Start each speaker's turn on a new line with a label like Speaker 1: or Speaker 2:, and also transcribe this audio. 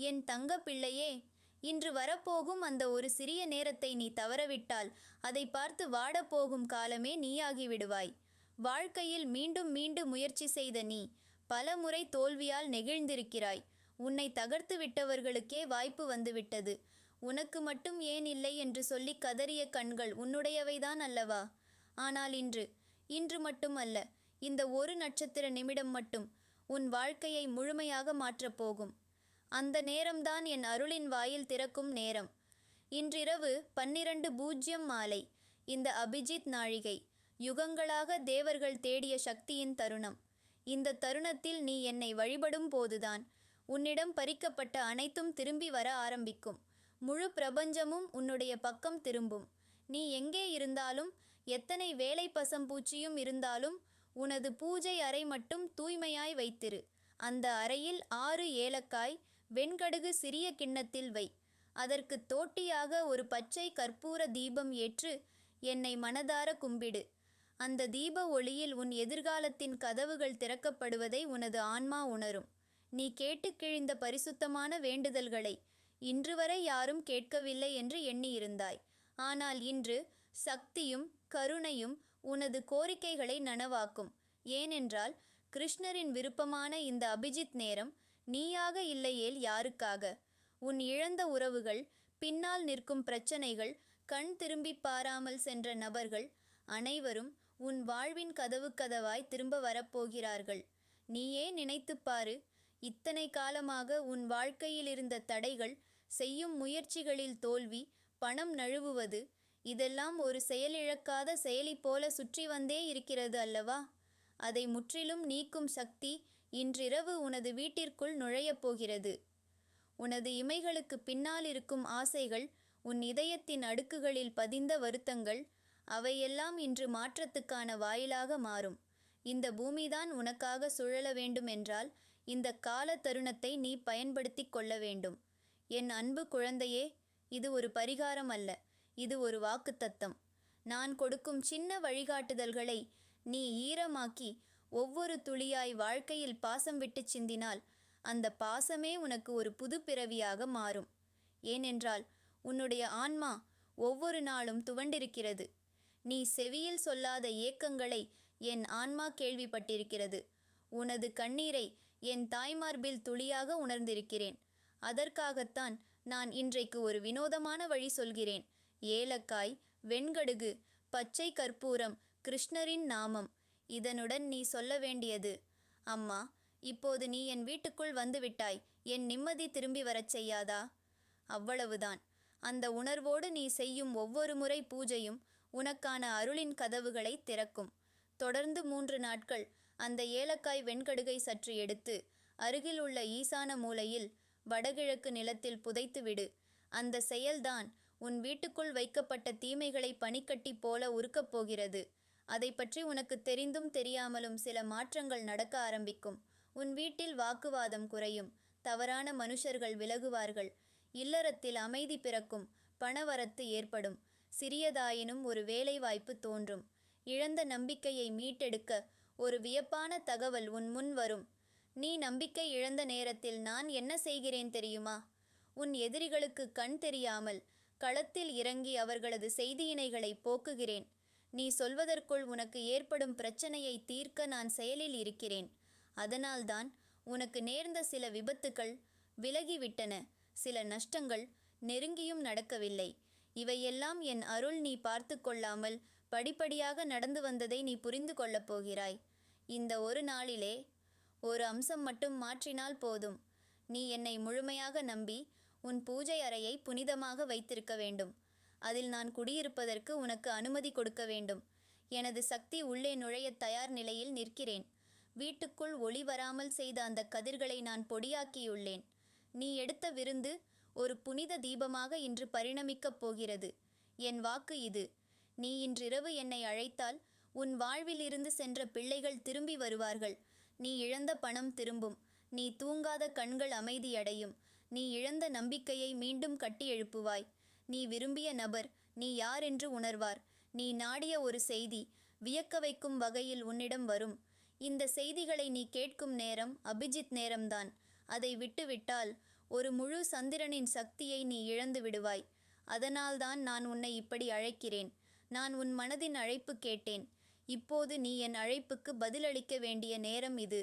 Speaker 1: என் தங்க பிள்ளையே இன்று வரப்போகும் அந்த ஒரு சிறிய நேரத்தை நீ தவறவிட்டால் அதை பார்த்து வாடப்போகும் காலமே நீயாகிவிடுவாய் வாழ்க்கையில் மீண்டும் மீண்டும் முயற்சி செய்த நீ பல முறை தோல்வியால் நெகிழ்ந்திருக்கிறாய். உன்னை தகர்த்து விட்டவர்களுக்கே வாய்ப்பு வந்துவிட்டது. உனக்கு மட்டும் ஏன் இல்லை என்று சொல்லி கதறிய கண்கள் உன்னுடையவைதான் அல்லவா? ஆனால் இன்று இன்று மட்டும் அல்ல இந்த ஒரு நட்சத்திர நிமிடம் மட்டும் உன் வாழ்க்கையை முழுமையாக மாற்றப் போகும். அந்த நேரம்தான் என் அருளின் வாயில் திறக்கும் நேரம். இன்றிரவு பன்னிரண்டு பூஜ்யம் மாலை. இந்த அபிஜித் நாழிகை. யுகங்களாக தேவர்கள் தேடிய சக்தியின் தருணம். இந்த தருணத்தில் நீ என்னை வழிபடும் போதுதான் உன்னிடம் பறிக்கப்பட்ட அனைத்தும் திரும்பி வர ஆரம்பிக்கும். முழு பிரபஞ்சமும் உன்னுடைய பக்கம் திரும்பும். நீ எங்கே இருந்தாலும் எத்தனை வேலை பசம்பூச்சியும் இருந்தாலும் உனது பூஜை அறை மட்டும் தூய்மையாய் வைத்திரு. அந்த அறையில் ஆறு ஏலக்காய் வெண்கடுகு சிறிய கிண்ணத்தில் வை. அதற்கு தோட்டியாக ஒரு பச்சை கற்பூர தீபம் ஏற்று என்னை மனதார கும்பிடு. அந்த தீப ஒளியில் உன் எதிர்காலத்தின் கதவுகள் திறக்கப்படுவதை உனது ஆன்மா உணரும். நீ கேட்டுக் கிழிந்த பரிசுத்தமான வேண்டுதல்களை இன்று வரை யாரும் கேட்கவில்லை என்று எண்ணியிருந்தாய். ஆனால் இன்று சக்தியும் கருணையும் உனது கோரிக்கைகளை நனவாக்கும். ஏனென்றால் கிருஷ்ணரின் விருப்பமான இந்த அபிஜித் நேரம் நீயாக இல்லையேல் யாருக்காக? உன் இழந்த உறவுகள் பின்னால் நிற்கும் பிரச்சனைகள் கண் திரும்பி பாராமல் சென்ற நபர்கள் அனைவரும் உன் வாழ்வின் கதவு கதவாய் திரும்ப வரப்போகிறார்கள். நீயே நினைத்துப் பாரு இத்தனை காலமாக உன் வாழ்க்கையில் இருந்த தடைகள் செய்யும் முயற்சிகளில் தோல்வி பணம் நழுவுவது இதெல்லாம் ஒரு செயலிழக்காத செயலி போல சுற்றி வந்தே இருக்கிறது அல்லவா? அதை முற்றிலும் நீக்கும் சக்தி இன்றிரவு உனது வீட்டிற்குள் நுழையப் போகிறது. உனது இமைகளுக்கு பின்னால் இருக்கும் ஆசைகள் உன் இதயத்தின் அடுக்குகளில் பதிந்த வருத்தங்கள் அவையெல்லாம் இன்று மாற்றத்துக்கான வாயிலாக மாறும். இந்த பூமிதான் உனக்காக சுழல வேண்டுமென்றால் இந்த கால தருணத்தை நீ பயன்படுத்தி கொள்ள வேண்டும். என் அன்பு குழந்தையே இது ஒரு பரிகாரம் அல்ல இது ஒரு வாக்குத்தத்தம். நான் கொடுக்கும் சின்ன வழிகாட்டுதல்களை நீ ஈரமாக்கி ஒவ்வொரு துளியாய் வாழ்க்கையில் பாசம் விட்டுச் சிந்தினால் அந்த பாசமே உனக்கு ஒரு புது பிறவியாக மாறும். ஏனென்றால் உன்னுடைய ஆன்மா ஒவ்வொரு நாளும் துவண்டிருக்கிறது. நீ செவியில் சொல்லாத ஏக்கங்களை என் ஆன்மா கேள்விப்பட்டிருக்கிறது. உனது கண்ணீரை என் தாய்மார்பில் துளியாக உணர்ந்திருக்கிறேன். அதற்காகத்தான் நான் இன்றைக்கு ஒரு வினோதமான வழி சொல்கிறேன். ஏலக்காய் வெண்கடுகு பச்சை கற்பூரம் கிருஷ்ணரின் நாமம். இதனுடன் நீ சொல்ல வேண்டியது. அம்மா இப்போது நீ என் வீட்டுக்குள் வந்துவிட்டாய். என் நிம்மதி திரும்பி வரச் செய்யாதா? அவ்வளவுதான். அந்த உணர்வோடு நீ செய்யும் ஒவ்வொரு முறை பூஜையும் உனக்கான அருளின் கதவுகளை திறக்கும். தொடர்ந்து மூன்று நாட்கள் அந்த ஏலக்காய் வெண்கடுகை சற்று எடுத்து அருகில் உள்ள ஈசான மூலையில் வடகிழக்கு நிலத்தில் புதைத்துவிடு. அந்த செயல்தான் உன் வீட்டுக்குள் வைக்கப்பட்ட தீமைகளை பனிக்கட்டி போல உருக்கப் போகிறது அதை பற்றி உனக்கு தெரிந்தும் தெரியாமலும் சில மாற்றங்கள் நடக்க ஆரம்பிக்கும். உன் வீட்டில் வாக்குவாதம் குறையும். தவறான மனுஷர்கள் விலகுவார்கள். இல்லறத்தில் அமைதி பிறக்கும். பணவரத்து ஏற்படும். சிறியதாயினும் ஒரு வேலைவாய்ப்பு தோன்றும். இழந்த நம்பிக்கையை மீட்டெடுக்க ஒரு வியப்பான தகவல் உன் முன் வரும். நீ நம்பிக்கை இழந்த நேரத்தில் நான் என்ன செய்கிறேன் தெரியுமா? உன் எதிரிகளுக்கு கண் தெரியாமல் களத்தில் இறங்கி அவர்களது செய்தியினைகளை போக்குகிறேன். நீ சொல்வதற்குள் உனக்கு ஏற்படும் பிரச்சனையை தீர்க்க நான் செயலில் இருக்கிறேன். அதனால்தான் உனக்கு நேர்ந்த சில விபத்துக்கள் விலகிவிட்டன. சில நஷ்டங்கள் நெருங்கியும் நடக்கவில்லை. இவையெல்லாம் என் அருள் நீ பார்த்து கொள்ளாமல் படிப்படியாக நடந்து வந்ததை நீ புரிந்து கொள்ளப் போகிறாய். இந்த ஒரு நாளிலே ஒரு அம்சம் மட்டும் மாற்றினால் போதும். நீ என்னை முழுமையாக நம்பி உன் பூஜை அறையை புனிதமாக வைத்திருக்க வேண்டும். அதில் நான் குடியிருப்பதற்கு உனக்கு அனுமதி கொடுக்க வேண்டும். எனது சக்தி உள்ளே நுழைய தயார் நிலையில் நிற்கிறேன். வீட்டுக்குள் ஒளி வராமல் செய்த அந்த கதிர்களை நான் பொடியாக்கியுள்ளேன். நீ எடுத்த விருந்து ஒரு புனித தீபமாக இன்று பரிணமிக்கப் போகிறது. என் வாக்கு இது. நீ இன்றிரவு என்னை அழைத்தால் உன் வாழ்விலிருந்து சென்ற பிள்ளைகள் திரும்பி வருவார்கள். நீ இழந்த பணம் திரும்பும். நீ தூங்காத கண்கள் அமைதியடையும். நீ இழந்த நம்பிக்கையை மீண்டும் கட்டி எழுப்புவாய். நீ விரும்பிய நபர் நீ யார் என்று உணர்வார். நீ நாடிய ஒரு செய்தி வியக்க வைக்கும் வகையில் உன்னிடம் வரும். இந்த செய்திகளை நீ கேட்கும் நேரம் அபிஜித் நேரம்தான். அதை விட்டுவிட்டால் ஒரு முழு சந்திரனின் சக்தியை நீ இழந்து விடுவாய். அதனால்தான் நான் உன்னை இப்படி அழைக்கிறேன். நான் உன் மனதின் அழைப்பு கேட்டேன். இப்போது நீ என் அழைப்புக்கு பதிலளிக்க வேண்டிய நேரம் இது.